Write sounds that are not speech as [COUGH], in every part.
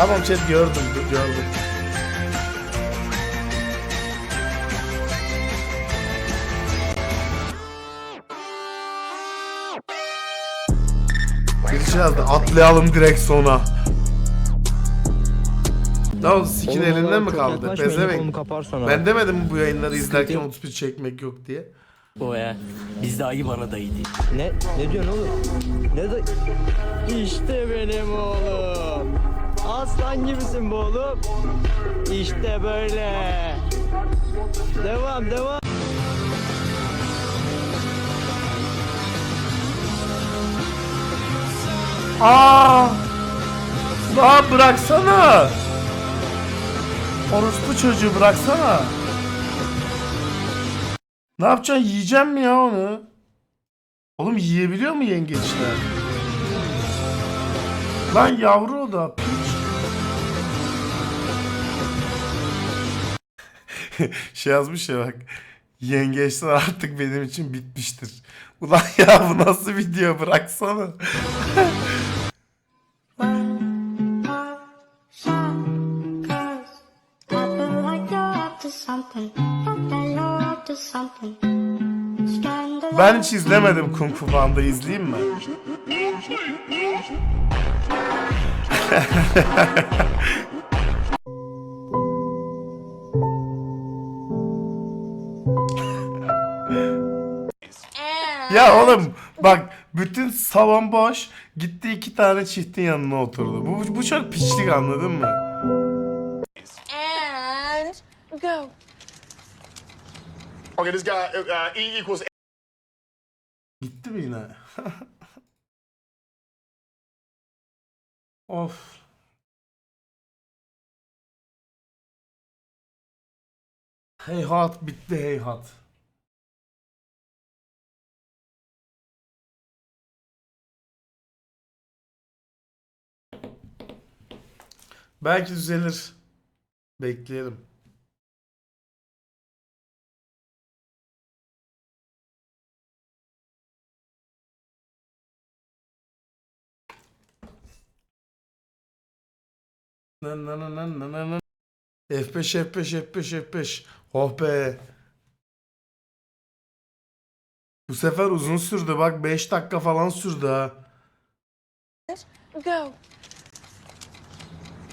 Tamam chat gördüm gördüm. Bir şey yazdı atlayalım direkt sona. Ne oldu sikin Oğlum elinden mi kaldı? Pezevenk. Ben demedim mi bu yayınları izlerken yok. 31 çekmek yok diye. O ya. Biz de ayı bana dayı değil. Ne? Ne diyorsun oğlum? Ne de... İşte benim oğlum. Aslan gibisin bu oğlum. İşte böyle. Devam devam. Aa! Lan bıraksana. Orospu çocuğu bıraksana. Ne yapacaksın? Yiyeceğim mi ya onu? Oğlum yiyebiliyor mu yengeçler? Lan yavru o da piç. [LAUGHS] şey yazmış ya bak. Yengeçler artık benim için bitmiştir. Ulan [LAUGHS] ya bu nasıl video bıraksana. [LAUGHS] Ben hiç izlemedim Kung Fu Panda izleyeyim mi? Ya oğlum bak bütün salon boş. Gitti iki tane çiftin yanına oturdu. Bu, bu çok piçlik anladın mı? And go. Okay, this guy, uh, E equals Gitti mi yine? [LAUGHS] of. Heyhat bitti heyhat. Belki düzelir. Bekleyelim. Na na na na na na na. F5 F5 F5 F5. Oh be. Bu sefer uzun sürdü bak 5 dakika falan sürdü ha. Go.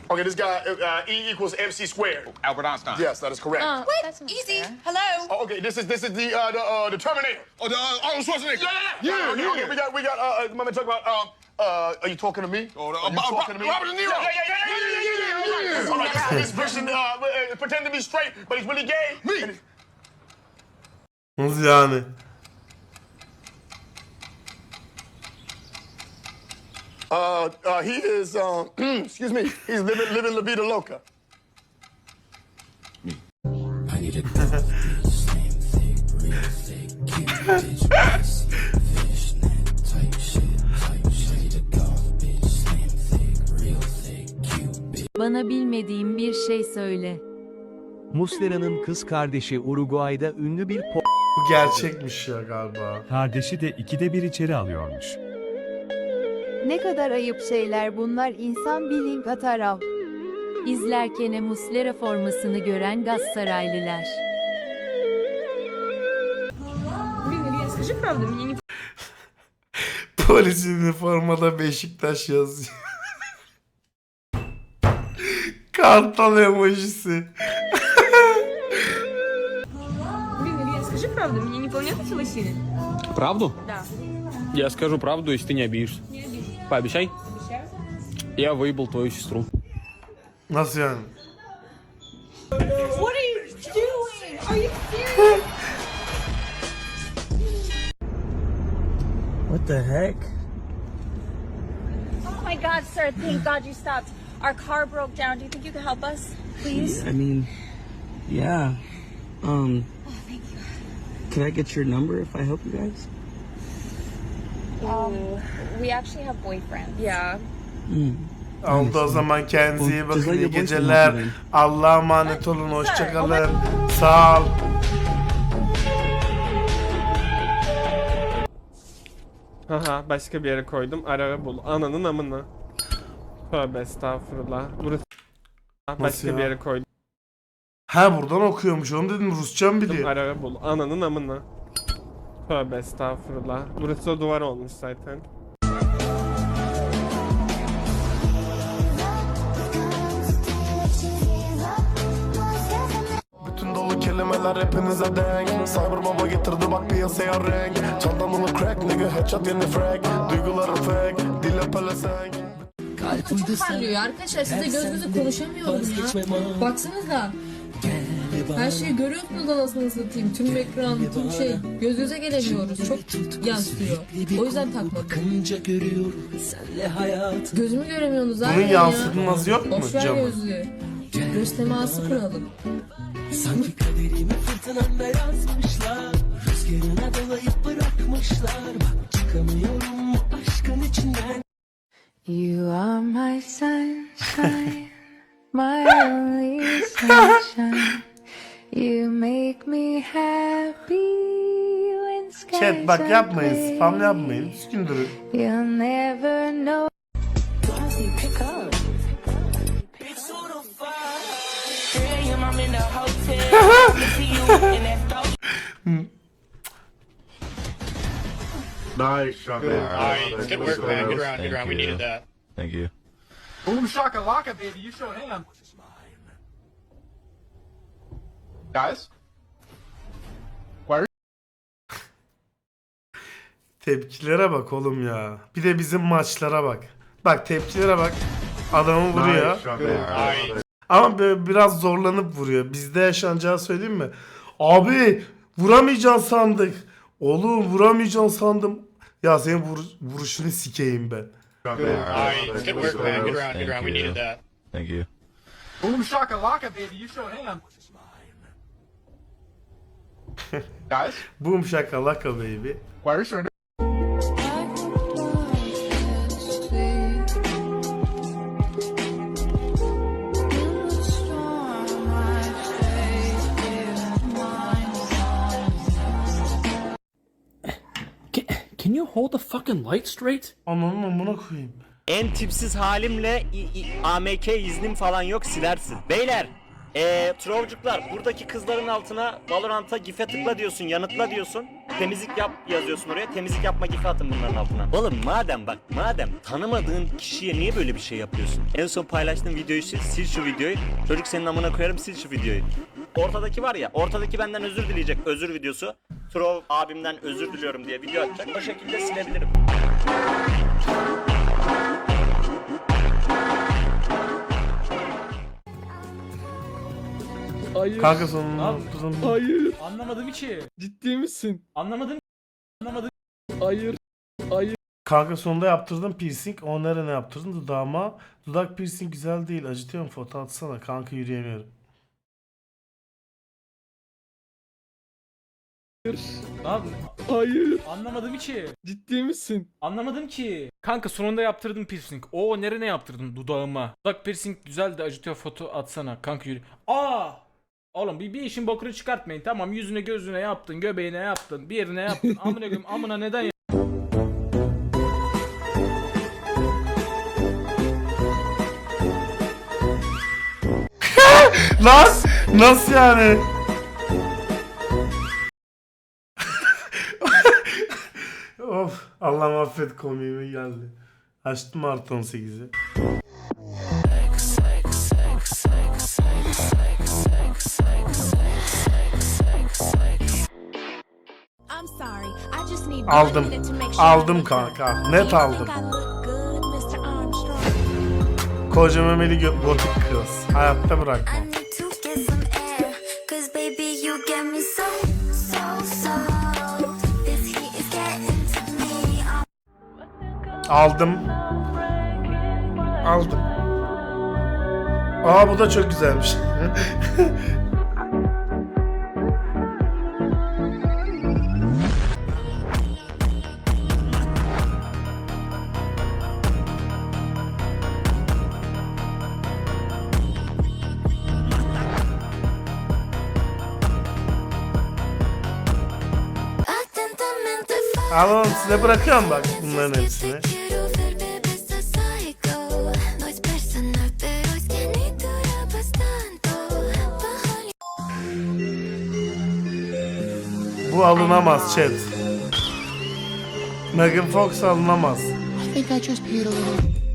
Okay, this guy, uh, E equals MC squared. Albert Einstein. Yes, that is correct. Oh, uh, what? Easy. Fair. Hello. Oh, okay, this is this is the uh, the, uh, the Terminator. Oh, the uh, Arnold Schwarzenegger. Yeah, yeah, yeah. Okay, yeah. Okay, we got we got. Uh, uh my man talking about. Uh, uh, are you talking to me? Oh, are you uh, talking Ro- to me? Robert De Niro. Yeah, yeah, yeah, yeah, yeah, yeah, yeah. yeah, yeah, yeah. yeah. All right, this, this person uh, uh, pretend to be straight, but he's really gay. Me. He's... 11 yani. Uh, uh, he is, um, [CLEARS THROAT] excuse me, he's living, living La Vida Loca. Me. I need a girl be slim, thick, real thick, cute, bitch, ass, fishnet, type shit, type shit. I need a girl be slim, thick, real thick, cute, bitch. Bana bilmediğim bir şey söyle. Muslera'nın kız kardeşi Uruguay'da ünlü bir po... Gerçekmiş ya galiba. Kardeşi de ikide bir içeri alıyormuş. Ne kadar ayıp şeyler bunlar insan bir link atar av. İzlerken Muslera formasını gören Galatasaraylılar. Polis [LAUGHS] üniformada Beşiktaş yazıyor. [LAUGHS] Kartal emojisi. Правду? Да. Я скажу правду, если ты не обидишься. Пообещай. Я выебал твою сестру. Yani? What are you doing? Are you serious? What the heck? Oh my God, sir! Thank God you stopped. Our car broke down. Do you think you could help us, please? I mean, yeah. Um, can I get your number if I help you guys? Um, we actually have boyfriends. Yeah. Oldu o zaman kendinize iyi bakın. iyi geceler. Allah'a emanet olun. Hoşçakalın. Sağ ol. Haha başka bir yere koydum. Ara ara bul. Ananın amını. Tövbe estağfurullah. Burası ya? bir yere koydum. Ha buradan okuyormuş. Onu dedim Rusça mı biliyor? Ara bul. Ananın amına. Tövbe estağfurullah. Burası da duvar olmuş zaten. Bütün dolu kelimeler hepinize denk Cyber baba getirdi bak piyasaya renk Çantamını crack nigga headshot yeni frag Duyguları fake dile pelesenk Parlıyor arkadaşlar size göz göze konuşamıyorum ya. Baksanıza. Her şeyi görüyorsunuz anasını satayım. Tüm ekran, tüm şey. Göz göze gelemiyoruz. Çok yansıyor. O yüzden takmadım. Gözümü göremiyorsunuz Bunun zaten ya. yansıtması yok mu Boş ver camı? gözlüğü. Göz teması kuralım. You are my sunshine, my only sunshine. [LAUGHS] You make me happy when skies Chat bak are yapmayın. Spam gray. yapmayın. Düzgün durun. You'll never know. [LAUGHS] Nice shot man. Good work, man. Good round. Good round. We needed that. Thank you. Boom shakalaka, baby. You showed him. Guys. Tepkilere bak oğlum ya. Bir de bizim maçlara bak. Bak tepkilere bak. Adamı vuruyor. Ama böyle biraz zorlanıp vuruyor. Bizde yaşanacağı söyleyeyim mi? Abi vuramayacaksın sandık. Oğlum vuramayacaksın sandım. Ya senin vur- vuruşunu sikeyim ben. Round. Guys. Boom shakalaka baby. Why are you surrender? Can you hold the fucking light straight? Ananın amına koyayım. En tipsiz halimle i- i- AMK iznim falan yok silersin. Beyler eee trolcuklar buradaki kızların altına Valorant'a gif'e tıkla diyorsun yanıtla diyorsun. Temizlik yap yazıyorsun oraya temizlik yapma gif'i atın bunların altına. Oğlum madem bak madem tanımadığın kişiye niye böyle bir şey yapıyorsun? En son paylaştığın videoyu sil, sil şu videoyu. Çocuk senin amına koyarım sil şu videoyu. Ortadaki var ya ortadaki benden özür dileyecek özür videosu. Troll abimden özür diliyorum diye video atacak. O şekilde silebilirim. Hayır. Kanka sonunda. Hayır. Anlamadım ki. Ciddi misin? Anlamadım. Anlamadım. Hayır. Hayır. Kanka sonunda yaptırdım piercing. O nerene yaptırdın? Dudağıma. Dudak piercing güzel değil. Acıtıyorum foto atsana. Kanka yürüyemiyorum. Abi, hayır. Anlamadım ki. Ciddi misin? Anlamadım ki. Kanka sonunda yaptırdım piercing. Oo nerene yaptırdın? Dudağıma. Dudak piercing güzel de acıtıyor foto atsana. Kanka yürü. Aa! Oğlum bir, bir işin bokunu çıkartmayın. Tamam yüzüne gözüne yaptın, göbeğine yaptın, bir yerine yaptın. [LAUGHS] Amına koyayım amına neden ya? [LAUGHS] Lan! Nasıl yani? of Allah affet komiğime geldi. Açtım artı 18'i. Aldım. Aldım kanka. Net aldım. Koca memeli gotik kız. Hayatta bırakmam. Aldım. Aldım. Aa bu da çok güzelmiş. [LAUGHS] Al oğlum size bırakıyorum bak bunların hepsini. Bu alınamaz chat. Megan Fox alınamaz. I think I just paid a little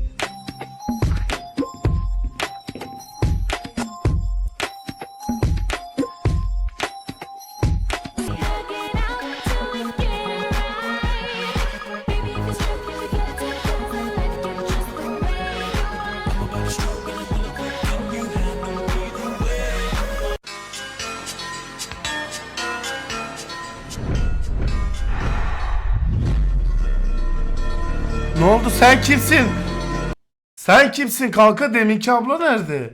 oldu sen kimsin? Sen kimsin kanka deminki abla nerede?